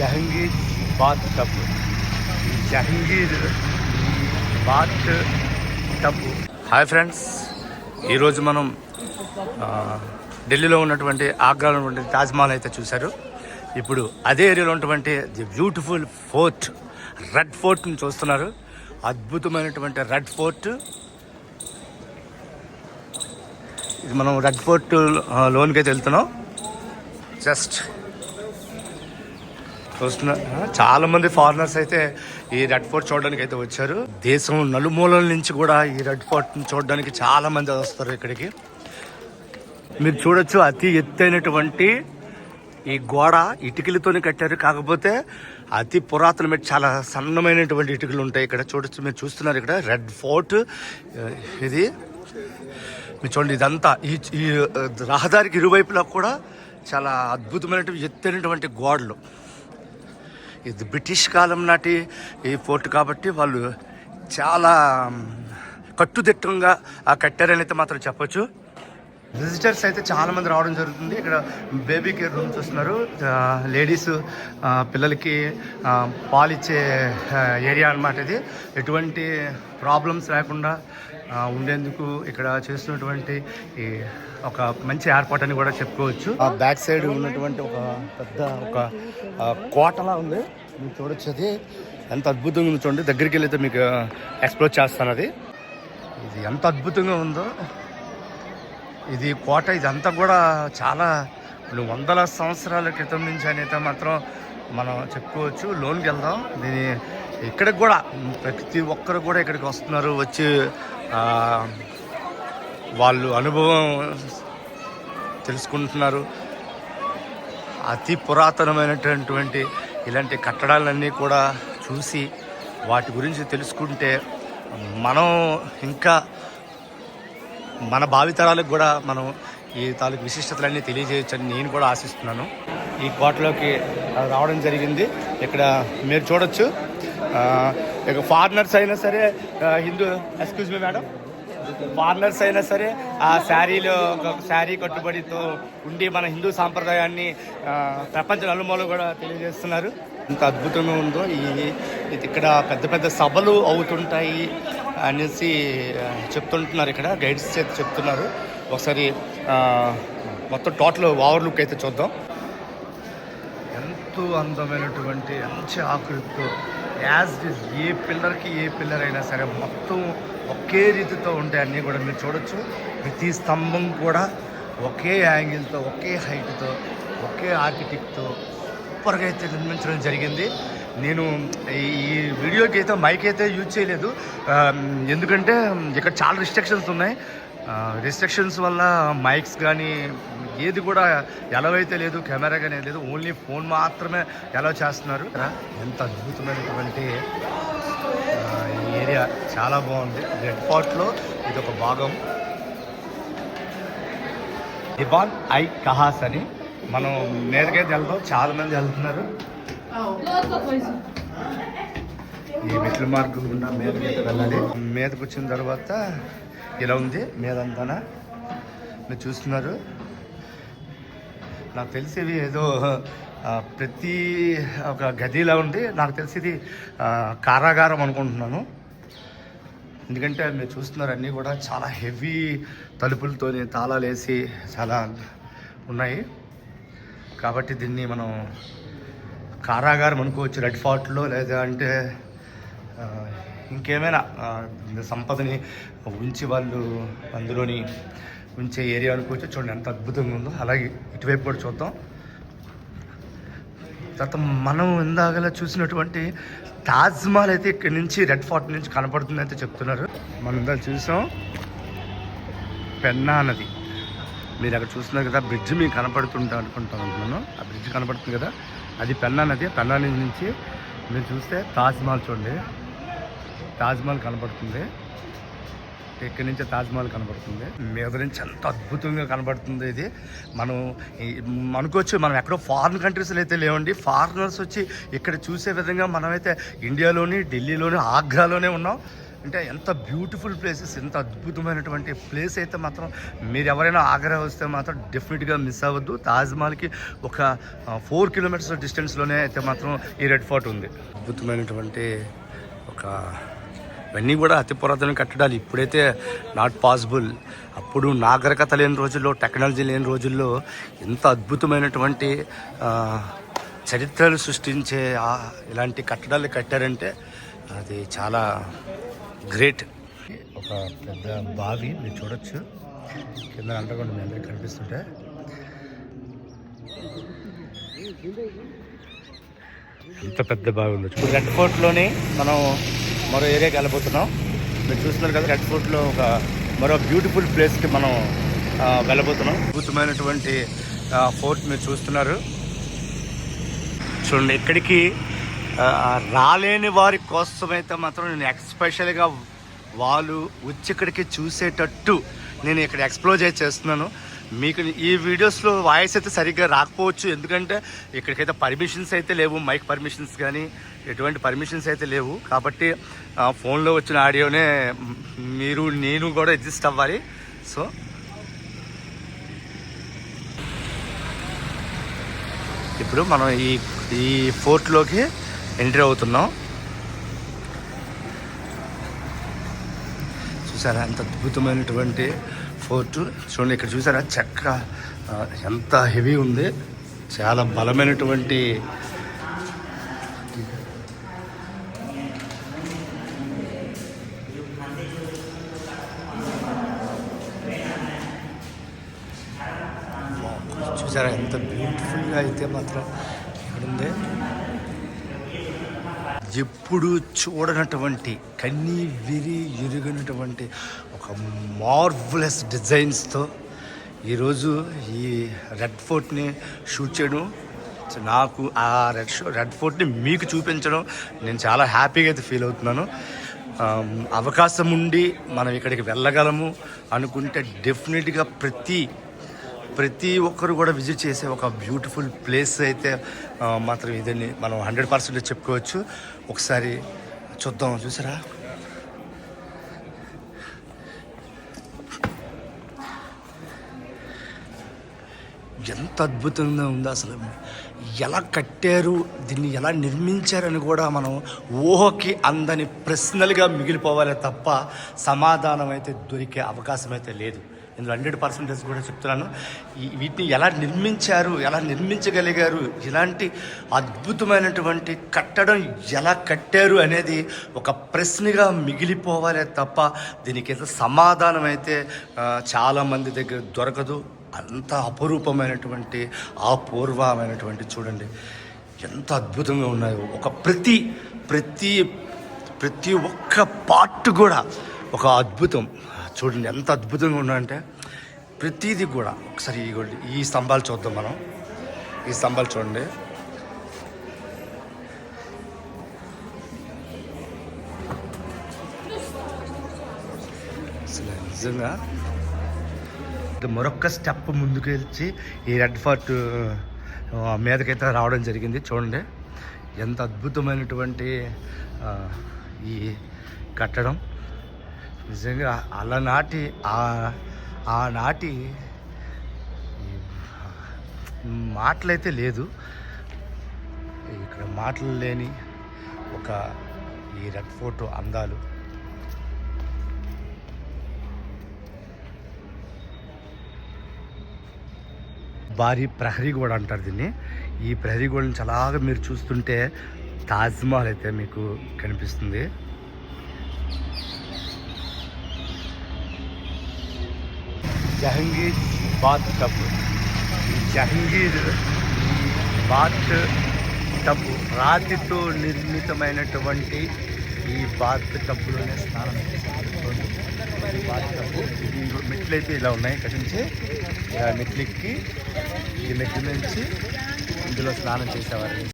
Jahangir bath tub ఈ Jahangir bath tub hi friends ఈరోజు మనం ఢిల్లీలో ఉన్నటువంటి ఆగ్రాలో ఉన్నటువంటి తాజ్మహల్ అయితే చూశారు. ఇప్పుడు అదే ఏరియాలో ఉన్నటువంటి ది బ్యూటిఫుల్ ఫోర్ట్ రెడ్ ఫోర్ట్ని చూస్తున్నారు. అద్భుతమైనటువంటి రెడ్ ఫోర్ట్. ఇది మనం రెడ్ ఫోర్ట్ లోనికి అయితే వెళ్తున్నాం. జస్ట్ చూస్తున్నా చాలా మంది ఫారినర్స్ అయితే ఈ రెడ్ ఫోర్ట్ చూడడానికి అయితే వచ్చారు. దేశం నలుమూలల నుంచి కూడా ఈ రెడ్ ఫోర్ట్ చూడడానికి చాలా మంది వస్తారు ఇక్కడికి. మీరు చూడొచ్చు అతి ఎత్తైనటువంటి ఈ గోడ ఇటుకలతోనే కట్టారు. కాకపోతే అతి పురాతనమైన చాలా సన్నమైనటువంటి ఇటుకలు ఉంటాయి ఇక్కడ. చూడొచ్చు మీరు చూస్తున్నారు ఇక్కడ రెడ్ ఫోర్ట్ ఇది. మీరు చూడండి ఇదంతా ఈ ఈ రహదారికి ఇరువైపులా కూడా చాలా అద్భుతమైనటువంటి ఎత్తైనటువంటి గోడలు. ఇది బ్రిటిష్ కాలం నాటి ఈ ఫోర్ట్ కాబట్టి వాళ్ళు చాలా కట్టుదిట్టంగా ఆ కట్టారని అయితే మాత్రం చెప్పొచ్చు. విజిటర్స్ అయితే చాలా మంది రావడం జరుగుతుంది. ఇక్కడ బేబీ కేర్ రూమ్స్ వస్తున్నారు. లేడీస్ పిల్లలకి పాలిచ్చే ఏరియా అన్నమాట ఇది. ఎటువంటి ప్రాబ్లమ్స్ లేకుండా ఉండేందుకు ఇక్కడ చేస్తున్నటువంటి ఈ ఒక మంచి ఏర్పాటు అని కూడా చెప్పుకోవచ్చు. ఆ బ్యాక్ సైడ్ ఉన్నటువంటి ఒక పెద్ద ఒక కోటలా ఉంది. మీరు చూడొచ్చు అది ఎంత అద్భుతంగా ఉంది చూడండి. దగ్గరికి వెళ్ళి అయితే మీకు ఎక్స్ప్లోర్ చేస్తాను అది. ఇది ఎంత అద్భుతంగా ఉందో. ఇది కోట ఇదంతా కూడా చాలా వందల సంవత్సరాల క్రితం నుంచి అనేది మాత్రం మనం చెప్పుకోవచ్చు. లోన్కి వెళ్దాం. దీని ఇక్కడికి కూడా ప్రతి ఒక్కరు కూడా ఇక్కడికి వస్తున్నారు. వచ్చి వాళ్ళు అనుభవం తెలుసుకుంటున్నారు. అతి పురాతనమైనటువంటి ఇలాంటి కట్టడాలన్నీ కూడా చూసి వాటి గురించి తెలుసుకుంటే మనం ఇంకా మన భావితరాలకు కూడా మనం ఈ తాలూకు విశిష్టతలన్నీ తెలియజేయచ్చని నేను కూడా ఆశిస్తున్నాను. ఈ కోటలోకి రావడం జరిగింది. ఇక్కడ మీరు చూడొచ్చు. ఫారినర్స్ అయినా సరే Hindu excuse me madam foreigners అయినా సరే ఆ శారీలో ఒక శారీ కట్టుబడితో ఉండి మన హిందూ సాంప్రదాయాన్ని ప్రపంచ నలుమూలు కూడా తెలియజేస్తున్నారు. ఎంత అద్భుతంగా ఉందో ఈ ఇది ఇక్కడ పెద్ద పెద్ద సభలు అవుతుంటాయి అనేసి చెప్తుంటున్నారు ఇక్కడ. గైడ్స్ చేత చెప్తున్నారు. ఒకసారి మొత్తం టోటల్ ఓవర్ లుక్ అయితే చూద్దాం. ఎంతో అందమైనటువంటి మంచి ఆకృతితో యాజ్ ఇస్ ఏ పిల్లర్కి ఏ పిల్లర్ అయినా సరే మొత్తం ఒకే రీతితో ఉంటాయి అన్నీ కూడా మీరు చూడొచ్చు. ప్రతి స్తంభం కూడా ఒకే యాంగిల్తో ఒకే హైట్తో ఒకే ఆర్కిటెక్ట్తో సూపర్గా అయితే నిర్మించడం జరిగింది. నేను ఈ వీడియోకి అయితే మైక్ అయితే యూజ్ చేయలేదు. ఎందుకంటే ఇక్కడ చాలా రిస్ట్రిక్షన్స్ ఉన్నాయి. రిస్ట్రిక్షన్స్ వల్ల మైక్స్ కానీ ఏది కూడా ఎలా అయితే లేదు కెమెరా కానీ లేదు ఓన్లీ ఫోన్ మాత్రమే ఎలా చేస్తున్నారు. ఎంత అద్భుతమైనటువంటి ఈ ఏరియా చాలా బాగుంది. రెడ్ ఫోర్ట్లో ఇది ఒక భాగం. దివాన్ ఐ కహాస్ అని మనం నేరుగా వెళ్తాం చాలా మంది వెళ్తున్నారు. ఈ మెట్ల మార్గం గుండా మీదకి వెళ్ళాలి. మీదకి వచ్చిన తర్వాత ఇలా ఉంది మీదంతానా? మీరు చూస్తున్నారు? నాకు తెలిసి ఏదో ప్రతి ఒక గదిలా ఉంది. నాకు తెలిసి ఇది కారాగారం అనుకుంటున్నాను. ఎందుకంటే మీరు చూస్తున్నారు అన్నీ కూడా చాలా హెవీ తలుపులతోని తాళాలు వేసి చాలా ఉన్నాయి. కాబట్టి దీన్ని మనం కారాగారం అనుకోవచ్చు రెడ్ ఫార్ట్లో లేదా అంటే ఇంకేమైనా సంపదని ఉంచి వాళ్ళు అందులోని ఉంచే ఏరియా అనుకోవచ్చు. చూడండి ఎంత అద్భుతంగా ఉందో. అలాగే ఇటువైపు కూడా చూద్దాం. తర్వాత మనం ఇందాకలా చూసినటువంటి తాజ్మహల్ అయితే ఇక్కడి నుంచి రెడ్ ఫోర్ట్ నుంచి కనపడుతుంది అయితే చెప్తున్నారు. మనం ఇందాక చూసాం పెన్నా నది. మీరు అక్కడ చూస్తున్నారు కదా బ్రిడ్జ్ మీకు కనపడుతుంటా అనుకుంటాం అనుకున్నాను ఆ బ్రిడ్జ్ కనపడుతుంది కదా అది పెన్నా నది. పెన్నా నది నుంచి మీరు చూస్తే తాజ్మహల్ చూడండి. తాజ్మహల్ కనబడుతుంది. ఇక్కడి నుంచి తాజ్మహల్ కనబడుతుంది. మీద నుంచి ఎంత అద్భుతంగా కనబడుతుంది ఇది. మనం ఈ- అనుకోవచ్చు మనం ఎక్కడో ఫారిన్ కంట్రీస్లో అయితే లేవండి. ఫారినర్స్ వచ్చి ఇక్కడ చూసే విధంగా మనమైతే ఇండియాలోని ఢిల్లీలోని ఆగ్రాలోనే ఉన్నాం. అంటే ఎంత బ్యూటిఫుల్ ప్లేసెస్ ఎంత అద్భుతమైనటువంటి ప్లేస్ అయితే మాత్రం మీరు ఎవరైనా ఆగ్రా వస్తే మాత్రం డెఫినెట్గా మిస్ అవ్వద్దు. తాజ్మహల్కి ఒక ఫోర్ కిలోమీటర్స్ డిస్టెన్స్లోనే అయితే మాత్రం ఈ రెడ్ ఫోర్ట్ ఉంది. అద్భుతమైనటువంటి ఒక ఇవన్నీ కూడా అతి పురాతన కట్టడాలు. ఇప్పుడైతే నాట్ పాసిబుల్ అప్పుడు నాగరికత లేని రోజుల్లో టెక్నాలజీ లేని రోజుల్లో ఎంత అద్భుతమైనటువంటి చరిత్రలు సృష్టించే ఇలాంటి కట్టడాలు కట్టారంటే అది చాలా గ్రేట్ ఒక పెద్ద బావి మీరు చూడొచ్చు. కింద అండర్గ్రౌండ్ మీ అందరికీ కనిపిస్తుంటే. ఎంత పెద్ద బావి ఉందో ఇప్పుడు రెడ్ ఫోర్ట్లోని మనం మరో ఏరియాకి వెళ్ళబోతున్నాం. మీరు చూస్తున్నారు కదా రెడ్ ఫోర్ట్లో ఒక మరో బ్యూటిఫుల్ ప్లేస్కి మనం వెళ్ళబోతున్నాం. అద్భుతమైనటువంటి ఫోర్ట్ మీరు చూస్తున్నారు. చూడండి ఇక్కడికి రాలేని వారి కోసమైతే మాత్రం నేను ఎక్స్పెషల్గా వాళ్ళు వచ్చి ఇక్కడికి చూసేటట్టు నేను ఇక్కడ ఎక్స్ప్లోర్ చేస్తున్నాను. మీకు ఈ వీడియోస్లో వాయిస్ అయితే సరిగ్గా రాకపోవచ్చు. ఎందుకంటే ఇక్కడికైతే పర్మిషన్స్ అయితే లేవు. మైక్ పర్మిషన్స్ కానీ ఎటువంటి పర్మిషన్స్ అయితే లేవు. కాబట్టి ఫోన్లో వచ్చిన ఆడియోనే మీరు నేను కూడా అడ్జస్ట్ అవ్వాలి. సో ఇప్పుడు మనం ఈ ఈ ఫోర్ట్లోకి ఎంట్రీ అవుతున్నాం. చూసారా ఎంత అద్భుతమైనటువంటి ఫోర్ట్ చూడండి ఇక్కడ చూసారా? చెక్క ఎంత హెవీ ఉంది. చాలా బలమైనటువంటి చూసారా? ఎంత బ్యూటిఫుల్గా అయితే మాత్రం ఇక్కడ ఉంది. ఎప్పుడూ చూడనటువంటి కన్నీ విరి ఎరుగనటువంటి ఒక మార్వలస్ డిజైన్స్తో ఈరోజు ఈ రెడ్ ఫోర్ట్ని షూట్ చేయడం. సో నాకు ఆ రెడ్ షో రెడ్ ఫోర్ట్ని మీకు చూపించడం నేను చాలా హ్యాపీగా అయితే ఫీల్ అవుతున్నాను. అవకాశం ఉండి మనం ఇక్కడికి వెళ్ళగలము అనుకుంటే డెఫినెట్గా ప్రతి ప్రతి ఒక్కరు కూడా విజిట్ చేసే ఒక బ్యూటిఫుల్ ప్లేస్ అయితే మాత్రం ఇదని మనం హండ్రెడ్ పర్సెంట్ చెప్పుకోవచ్చు. ఒకసారి చూద్దాం చూసారా? ఎంత అద్భుతంగా ఉందో అసలు. ఎలా కట్టారు దీన్ని ఎలా నిర్మించారని కూడా మనం ఊహకి అందని ప్రశ్నలుగా మిగిలిపోవాలి తప్ప సమాధానం అయితే దొరికే అవకాశం అయితే లేదు. ఇందులో హండ్రెడ్ పర్సెంటేజ్ కూడా చెప్తున్నాను. వీటిని ఎలా నిర్మించారు ఎలా నిర్మించగలిగారు ఇలాంటి అద్భుతమైనటువంటి కట్టడం ఎలా కట్టారు అనేది ఒక ప్రశ్నగా మిగిలిపోవాలే తప్ప దీనికి సమాధానం అయితే చాలామంది దగ్గర దొరకదు. అంత అపరూపమైనటువంటి అపూర్వమైనటువంటి చూడండి ఎంత అద్భుతంగా ఉన్నాయో. ఒక ప్రతి ప్రతి ప్రతి ఒక్క పార్ట్ కూడా ఒక అద్భుతం. చూడండి ఎంత అద్భుతంగా ఉన్నాయంటే ప్రతిదీ కూడా ఒకసారి ఈ ఈ స్తంభాలు చూద్దాం మనం. ఈ స్తంభాలు చూడండి. అసలు నిజంగా మరొక్క స్టెప్ ముందుకు వెళ్ళి ఈ రెడ్ ఫోర్ట్ ఆ, మీదకైతే రావడం జరిగింది. చూడండి ఎంత అద్భుతమైనటువంటి ఈ కట్టడం. నిజంగా అలనాటి ఆ ఆనాటి మాటలైతే లేదు. ఇక్కడ మాటలు లేని ఒక ఈ రెడ్ ఫోటో అందాలు. భారీ ప్రహరీ గోడ అంటారు దీన్ని. ఈ ప్రహరీ గోడని చాలా మీరు చూస్తుంటే తాజ్మహల్ అయితే మీకు కనిపిస్తుంది. జహంగీర్ బాత్ టబ్ ఈ జహంగీర్ బాత్ టబ్ రాతితో నిర్మితమైనటువంటి ఈ బాత్ టబ్లోనే స్నానం చేశారు. బాత్ టబ్ ఇది మెట్లు అయితే ఇలా ఉన్నాయి ఇక్కడి నుంచి ఇలా మెట్లు ఈ మెట్ల నుంచి ఇందులో స్నానం చేసేవారు